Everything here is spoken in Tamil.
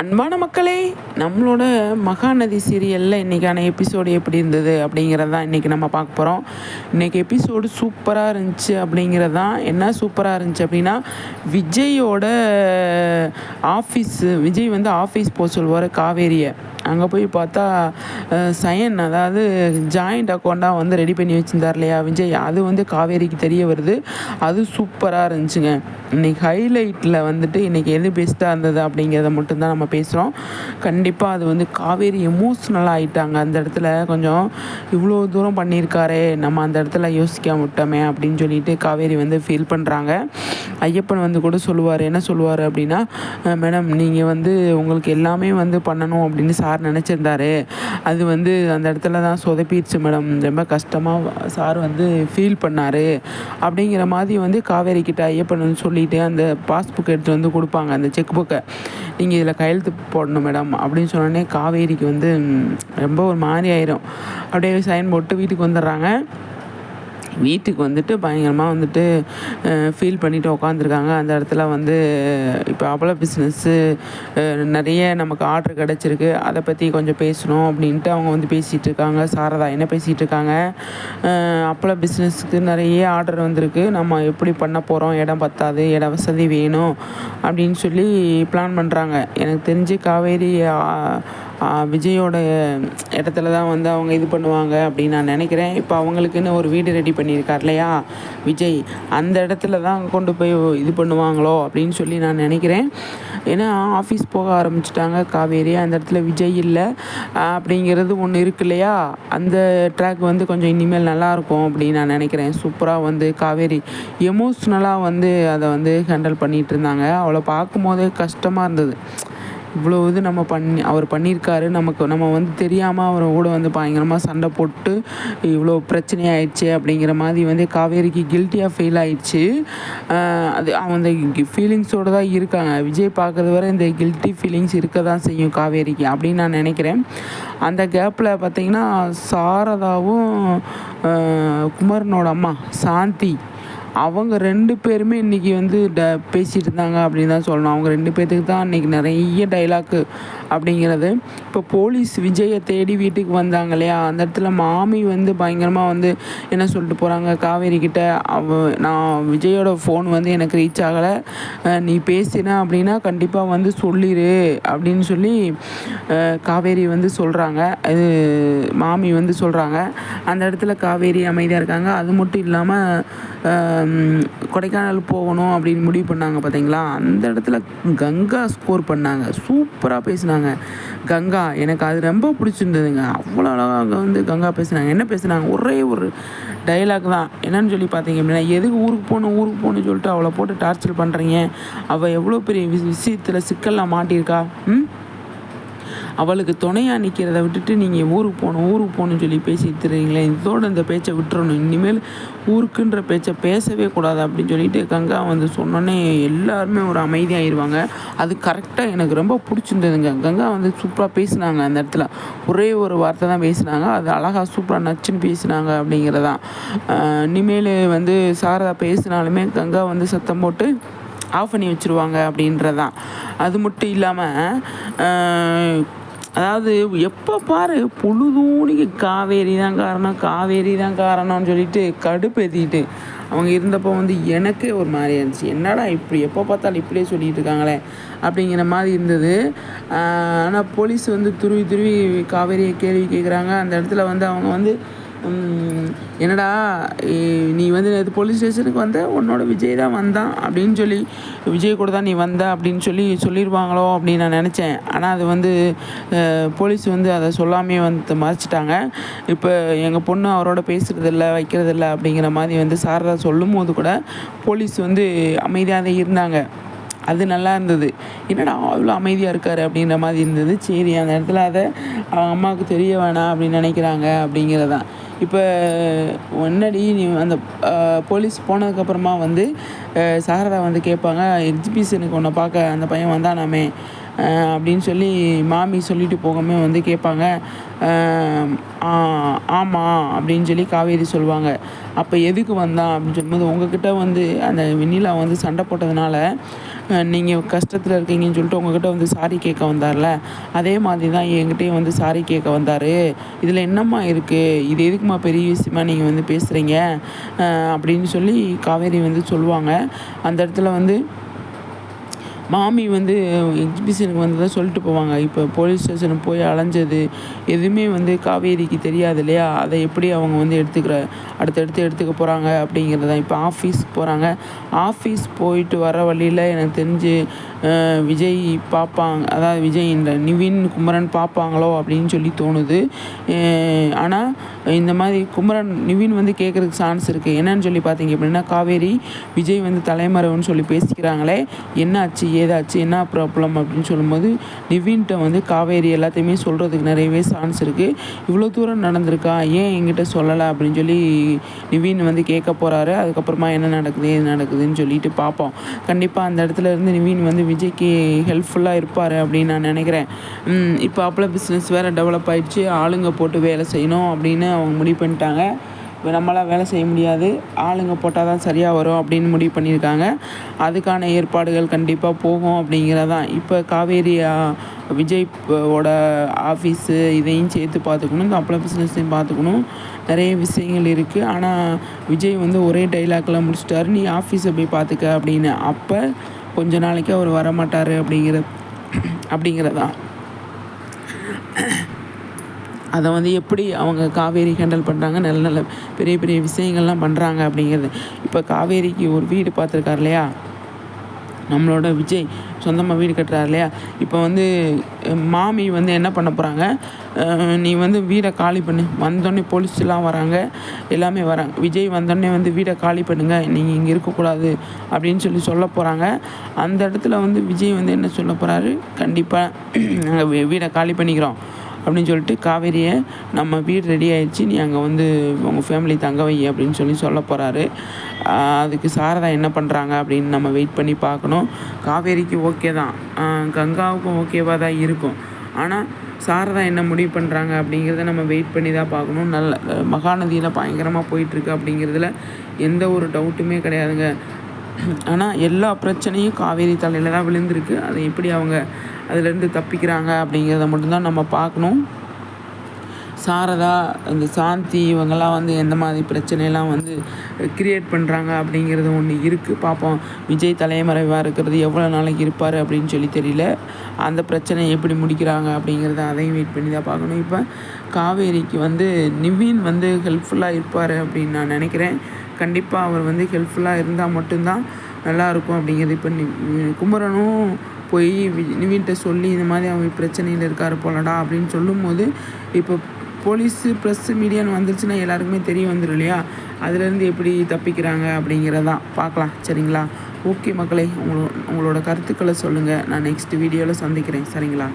அன்பான மக்களே நம்மளோட மகாநதி சீரியலில் இன்றைக்கான எபிசோடு எப்படி இருந்தது அப்படிங்கிறது தான் இன்றைக்கி நம்ம பார்க்க போகிறோம் இன்றைக்கி எபிசோடு சூப்பராக இருந்துச்சு அப்படிங்கிறது தான். என்ன சூப்பராக இருந்துச்சு அப்படின்னா விஜயோட ஆஃபீஸு விஜய் வந்து ஆஃபீஸ் போக சொல்லுவார் காவேரியை. அங்கே போய் பார்த்தா சயன் அதாவது ஜாயிண்ட் அக்கௌண்ட்டாக வந்து ரெடி பண்ணி வச்சுருந்தார் இல்லையா விஜய்? அது வந்து காவேரிக்கு தெரிய வருது. அது சூப்பராக இருந்துச்சுங்க. இன்னைக்கு ஹைலைட்டில் வந்துட்டு இன்றைக்கி எது பெஸ்ட்டாக இருந்தது அப்படிங்கிறத மட்டும்தான் நம்ம பேசுகிறோம் கண்டிப்பாக அது வந்து காவேரி எமோஷ்னலாக ஆகிட்டாங்க அந்த இடத்துல கொஞ்சம் இவ்வளோ தூரம் பண்ணியிருக்காரே நம்ம அந்த இடத்துல யோசிக்க விட்டோமே அப்படின்னு சொல்லிட்டு காவேரி வந்து ஃபீல் பண்ணுறாங்க ஐயப்பன் வந்து கூட சொல்லுவார் என்ன சொல்லுவார் அப்படின்னா மேடம் நீங்கள் வந்து உங்களுக்கு எல்லாமே வந்து பண்ணணும் அப்படின்னு சார் நினச்சிருந்தாரு. அது வந்து அந்த இடத்துல தான் சொதப்பிடுச்சு மேடம். ரொம்ப கஷ்டமாக சார் வந்து ஃபீல் பண்ணார். அப்படிங்கிற மாதிரி வந்து காவேரி கிட்ட ஐயப்பன் சொல்லிவிட்டு அந்த பாஸ்புக் எடுத்து வந்து கொடுப்பாங்க. அந்த செக் புக்கை நீங்கள் இதில் கையெழுத்து போடணும் மேடம் அப்படின்னு சொன்னோடனே காவேரிக்கு வந்து ரொம்ப ஒரு மாதிரி ஆயிரும். அப்படியே சைன் போட்டு வீட்டுக்கு வந்துடுறாங்க. வீட்டுக்கு வந்துட்டு பயங்கரமாக வந்துட்டு ஃபீல் பண்ணிவிட்டு உட்காந்துருக்காங்க அந்த இடத்துல வந்து இப்போ அப்பள பிஸ்னஸ்ஸு நிறைய நமக்கு ஆர்டர் கிடச்சிருக்கு. அதை பற்றி கொஞ்சம் பேசணும் அப்படின்ட்டு அவங்க வந்து பேசிகிட்டு இருக்காங்க. சாரதா என்ன பேசிகிட்டு இருக்காங்க? அப்பள பிஸ்னஸ்க்கு நிறைய ஆர்டர் வந்திருக்கு. நம்ம எப்படி பண்ண போகிறோம் இடம் பத்தாது இட வசதி வேணும் அப்படின்னு சொல்லி பிளான் பண்ணுறாங்க எனக்கு தெரிஞ்சு காவேரி விஜயோட இடத்துல தான் வந்து அவங்க இது பண்ணுவாங்க அப்படின்னு நான் நினைக்கிறேன். இப்போ அவங்களுக்குன்னு ஒரு வீடு ரெடி பண்ணியிருக்கார் இல்லையா? விஜய் அந்த இடத்துல தான் கொண்டு போய் இது பண்ணுவாங்களோ அப்படின்னு சொல்லி நான் நினைக்கிறேன். ஏன்னா ஆஃபீஸ் போக ஆரம்பிச்சிட்டாங்க. காவேரி அந்த இடத்துல விஜய் இல்லை. அப்படிங்கிறது ஒன்று இருக்கு இல்லையா? அந்த ட்ராக் வந்து கொஞ்சம் இனிமேல் நல்லாயிருக்கும் அப்படின்னு நான் நினைக்கிறேன். சூப்பராக வந்து காவேரி எமோஷ்னலாக வந்து அதை வந்து ஹேண்டில் பண்ணிகிட்டு இருந்தாங்க. அவளை பார்க்கும்போதே கஷ்டமாக இருந்தது. இவ்வளோ இது நம்ம பண்ணி அவர் பண்ணியிருக்காரு. நமக்கு நம்ம வந்து தெரியாமல் அவர் கூட வந்து பயங்கரமாக சண்டை போட்டு இவ்வளோ பிரச்சனை ஆயிடுச்சு அப்படிங்கிற மாதிரி வந்து காவேரிக்கு கில்ட்டியாக ஃபீல் ஆயிடுச்சு. அது அது அந்த ஃபீலிங்ஸோடு தான் இருக்காங்க. விஜய் பார்க்குறது வரை இந்த கில்ட்டி ஃபீலிங்ஸ் இருக்க தான் செய்யும் காவேரிக்கு அப்படின்னு நான் நினைக்கிறேன். அந்த கேப்பில் பார்த்திங்கன்னா சாரதாவும் குமரனோட அம்மா சாந்தி அவங்க ரெண்டு பேருமே இன்றைக்கி வந்து ட பேசிகிட்டு இருந்தாங்க அப்படின்னு தான் சொல்லணும். அவங்க ரெண்டு பேர்த்துக்கு தான் இன்றைக்கி நிறைய டைலாக்கு அப்படிங்கிறது. இப்போ போலீஸ் விஜயை தேடி வீட்டுக்கு வந்தாங்க இல்லையா? அந்த இடத்துல மாமி வந்து பயங்கரமாக வந்து என்ன சொல்லிட்டு போகிறாங்க காவேரி கிட்ட அவ நான் விஜயோட ஃபோன் வந்து எனக்கு ரீச் ஆகலை. நீ பேசின அப்படின்னா கண்டிப்பாக வந்து சொல்லிடு அப்படின்னு சொல்லி காவேரி வந்து சொல்கிறாங்க அது மாமி வந்து சொல்கிறாங்க அந்த இடத்துல காவேரி அமைதியாக இருக்காங்க. அது மட்டும் இல்லாமல் கொடைக்கானல் போகணும் அப்படின்னு முடிவு பண்ணாங்க பார்த்தீங்களா அந்த இடத்துல கங்கா ஸ்கோர் பண்ணாங்க. சூப்பராக பேசினாங்க. கங்கா எனக்கு அது ரொம்ப பிடிச்சிருந்ததுங்க. அவ்வளோ அழகாக வந்து கங்கா பேசுனாங்க. என்ன பேசுனாங்க? ஒரே ஒரு டைலாக் தான். என்னன்னு சொல்லி பார்த்தீங்க அப்படின்னா எதுக்கு ஊருக்கு போகணும் ஊருக்கு போகணும்னு சொல்லிட்டு அவளை போட்டு டார்ச்சர் பண்ணுறீங்க அவள் எவ்வளோ பெரிய விஷயத்தில் சிக்கலில் மாட்டியிருக்கா? ம்? அவளுக்கு துணையாக நிற்கிறத விட்டுட்டு நீங்கள் ஊருக்கு போகணும் ஊருக்கு போகணும்னு சொல்லி பேசிட்டு தருவீங்களே இதோட இந்த பேச்சை விட்டுறணும். இனிமேல் ஊருக்குன்ற பேச்சை பேசவே கூடாது அப்படின்னு சொல்லிட்டு கங்கா வந்து சொன்னோன்னே எல்லாருமே ஒரு அமைதியாகிடுவாங்க அது கரெக்டாக எனக்கு ரொம்ப பிடிச்சிருந்ததுங்க. கங்கா வந்து சூப்பராக பேசினாங்க அந்த இடத்துல. ஒரே ஒரு வார்த்தை தான் பேசினாங்க. அது அழகாக சூப்பராக நச்சுன்னு பேசினாங்க அப்படிங்கிறதான். இனிமேல் வந்து சாரதா பேசினாலுமே கங்கா வந்து சத்தம் போட்டு ஆஃப் பண்ணி வச்சுருவாங்க அப்படின்றதான். அது மட்டும் இல்லாமல் அதாவது எப்போ பாரு பொழுதூனிக்கு காவேரி தான் காரணம் காவேரி தான் காரணம்னு சொல்லிட்டு கடுப்பேற்றிட்டு அவங்க இருந்தப்போ வந்து எனக்கே ஒரு மாதிரி இருந்துச்சு. என்னடா இப்படி எப்போ பார்த்தாலும் இப்படியே சொல்லிகிட்டு இருக்காங்களே அப்படிங்கிற மாதிரி இருந்தது. ஆனால் போலீஸ் வந்து துருவி துருவி காவேரியை கேள்வி கேட்குறாங்க அந்த இடத்துல வந்து அவங்க வந்து என்னடா நீ வந்து நேற்று போலீஸ் ஸ்டேஷனுக்கு வந்த உன்னோட விஜய் தான் வந்தான் அப்படின்னு சொல்லி விஜய் கூட தான் நீ வந்த அப்படின்னு சொல்லி சொல்லிடுவாங்களோ அப்படின்னு நான் நினச்சேன். ஆனால் அது வந்து போலீஸ் வந்து அதை சொல்லாமே வந்து மறைச்சிட்டாங்க. இப்போ எங்கள் பொண்ணு அவரோட பேசுகிறதில்ல வைக்கிறதில்ல அப்படிங்கிற மாதிரி வந்து சாரதா சொல்லும் போது கூட போலீஸ் வந்து அமைதியாக தான் இருந்தாங்க. அது நல்லா இருந்தது. என்னடா அவ்வளோ அமைதியாக இருக்கார் அப்படிங்கிற மாதிரி இருந்தது. சரி அந்த இடத்துல அதை அவங்க அம்மாவுக்கு தெரிய வேணாம் அப்படின்னு நினைக்கிறாங்க அப்படிங்கிறதான். இப்போ முன்னாடி நீ அந்த போலீஸ் போனதுக்கப்புறமா வந்து சாரதா வந்து கேட்பாங்க எக்ஸிபிஷனுக்கு உன்னை பார்க்க அந்த பையன் வந்தானாமே. அப்படின்னு சொல்லி மாமி சொல்லிட்டு போகாம வந்து கேட்பாங்க. ஆமாம் அப்படின்னு சொல்லி காவேரி சொல்லுவாங்க அப்போ எதுக்கு வந்தான் அப்படின்னு சொல்லும்போது உங்ககிட்ட வந்து அந்த வெண்ணிலா வந்து சண்டை போட்டதுனால நீங்கள் கஷ்டத்தில் இருக்கீங்கன்னு சொல்லிட்டு உங்ககிட்ட வந்து சாரி கேட்க வந்தார்ல. அதே மாதிரி தான் என்கிட்டயும் வந்து சாரி கேட்க வந்தார். இதில் என்னம்மா இருக்குது இது எதுக்குமா பெரிய விஷயமா நீங்கள் வந்து பேசுகிறீங்க அப்படின்னு சொல்லி காவேரி வந்து சொல்லுவாங்க அந்த இடத்துல வந்து மாமி வந்து எக்ஸிபிஷனுக்கு வந்ததாக சொல்லிட்டு போவாங்க. இப்போ போலீஸ் ஸ்டேஷனுக்கு போய் அலைஞ்சது எதுவுமே வந்து காவேரிக்கு தெரியாது இல்லையா? அதை எப்படி அவங்க வந்து எடுத்துக்கிற அடுத்தடுத்து எடுத்துக்க போகிறாங்க அப்படிங்கிறது தான் இப்போ ஆஃபீஸ் போகிறாங்க ஆஃபீஸ் போயிட்டு வர வழியில் எனக்கு தெரிஞ்சு விஜய் பார்ப்பாங்க அதாவது விஜய் இந்த நிவின் குமரன் பார்ப்பாங்களோ அப்படின்னு சொல்லி தோணுது. ஆனால் இந்த மாதிரி குமரன் நிவின் வந்து கேட்குறதுக்கு சான்ஸ் இருக்குது என்னன்னு சொல்லி பார்த்தீங்க அப்படின்னா காவேரி விஜய் வந்து தலைமறைவுன்னு சொல்லி பேசிக்கிறாங்களே. என்ன ஆச்சு ஏதாச்சு என்ன ப்ராப்ளம் அப்படின்னு சொல்லும்போது நிவின்கிட்ட வந்து காவேரி எல்லாத்தையுமே சொல்கிறதுக்கு நிறையவே சான்ஸ் இருக்குது இவ்வளோ தூரம் நடந்திருக்கா? ஏன் என்கிட்ட சொல்லலை? அப்படின்னு சொல்லி நிவின் வந்து கேட்க போகிறாரு அதுக்கப்புறமா என்ன நடக்குது எது நடக்குதுன்னு சொல்லிட்டு பார்ப்போம். கண்டிப்பாக அந்த இடத்துல இருந்து நிவின் வந்து விஜய்க்கு ஹெல்ப்ஃபுல்லாக இருப்பார் அப்படின்னு நான் நினைக்கிறேன். இப்போ அப்போலாம் பிஸ்னஸ் வேறு டெவலப் ஆகிடுச்சு ஆளுங்க போட்டு வேலை செய்யணும் அப்படின்னு அவங்க முடிவு பண்ணிட்டாங்க. நம்மளால் வேலை செய்ய முடியாது. ஆளுங்க போட்டால் தான் சரியாக வரும் அப்படின்னு முடிவு பண்ணியிருக்காங்க. அதுக்கான ஏற்பாடுகள் கண்டிப்பாக போகும் அப்படிங்கிறதான் இப்போ காவேரி விஜய் ஓட ஆஃபீஸு இதையும் சேர்த்து பார்த்துக்கணும். இந்த அப்பளம் பிஸ்னஸையும் பார்த்துக்கணும். நிறைய விஷயங்கள் இருக்குது ஆனால் விஜய் வந்து ஒரே டைலாக்லாம் முடிச்சிட்டாரு. நீ ஆஃபீஸை போய் பார்த்துக்க அப்படின்னு. அப்போ கொஞ்ச நாளைக்கு அவர் வரமாட்டார் அப்படிங்கிற அப்படிங்கிறதான் அதை வந்து எப்படி அவங்க காவேரி ஹேண்டில் பண்ணுறாங்க நல்ல நல்ல பெரிய பெரிய விஷயங்கள்லாம் பண்ணுறாங்க அப்படிங்கிறது. இப்போ காவேரிக்கு ஒரு வீடு பார்த்துருக்காரு இல்லையா? நம்மளோட விஜய் சொந்தமாக வீடு கட்டுறாரு இல்லையா? இப்போ வந்து மாமி வந்து என்ன பண்ண போகிறாங்க நீ வந்து வீடை காலி பண்ணு. வந்தோடனே போலீஸ்லாம் வராங்க. எல்லாமே வராங்க. விஜய் வந்தோடனே வந்து வீடை காலி பண்ணுங்கள் நீங்கள் இங்கே இருக்கக்கூடாது அப்படின்னு சொல்லி சொல்ல போகிறாங்க அந்த இடத்துல வந்து விஜய் வந்து என்ன சொல்ல போகிறாரு கண்டிப்பாக நாங்கள் வீடை காலி பண்ணிக்கிறோம். அப்படின்னு சொல்லிட்டு காவேரியை நம்ம வீடு ரெடி ஆயிடுச்சு. நீ அங்கே வந்து உங்கள் ஃபேமிலி தங்க வை அப்படின்னு சொல்லி சொல்ல போகிறாரு அதுக்கு சாரதா என்ன பண்ணுறாங்க அப்படின்னு நம்ம வெயிட் பண்ணி பார்க்கணும். காவேரிக்கு ஓகே தான். கங்காவுக்கும் ஓகேவாக தான் இருக்கும். ஆனால் சாரதா என்ன முடிவு பண்ணுறாங்க அப்படிங்கிறத நம்ம வெயிட் பண்ணி தான் பார்க்கணும். நல்ல மகாநதியில் பயங்கரமாக போயிட்டுருக்கு அப்படிங்கிறதுல எந்த ஒரு டவுட்டுமே கிடையாதுங்க. ஆனால் எல்லா பிரச்சனையும் காவேரி தலையில் தான் விழுந்திருக்கு. அதை எப்படி அவங்க அதுலேருந்து தப்பிக்கிறாங்க அப்படிங்கிறத மட்டும்தான் நம்ம பார்க்கணும். சாரதா இந்த சாந்தி இவங்கெல்லாம் வந்து எந்த மாதிரி பிரச்சனையெல்லாம் வந்து க்ரியேட் பண்ணுறாங்க அப்படிங்கிறது ஒன்று இருக்குது பார்ப்போம் விஜய் தலைமறைவாக இருக்கிறது எவ்வளோ நாளைக்கு இருப்பார் அப்படின்னு சொல்லி தெரியல. அந்த பிரச்சனையை எப்படி முடிக்கிறாங்க அப்படிங்கிறத அதையும் வெயிட் பண்ணி தான் பார்க்கணும். இப்போ காவேரிக்கு வந்து நிவின் வந்து ஹெல்ப்ஃபுல்லாக இருப்பார் அப்படின்னு நான் நினைக்கிறேன். கண்டிப்பாக அவர் வந்து ஹெல்ப்ஃபுல்லாக இருந்தால் மட்டும்தான் நல்லாயிருக்கும் அப்படிங்கிறது. இப்போ குமரனும் போய் வீட்டை சொல்லி இந்த மாதிரி அவங்க பிரச்சனையில் இருக்கார் போலடா அப்படின்னு சொல்லும்போது இப்போ போலீஸு ப்ரெஸ்ஸு மீடியான்னு வந்துருச்சுன்னா எல்லாருக்குமே தெரிய வந்துடும் இல்லையா? அதுலேருந்து எப்படி தப்பிக்கிறாங்க அப்படிங்கிறதான் பார்க்கலாம். சரிங்களா? ஓகே மக்களே உங்களோட உங்களோட கருத்துக்களை சொல்லுங்கள் நான் நெக்ஸ்ட் வீடியோவில் சந்திக்கிறேன். சரிங்களா?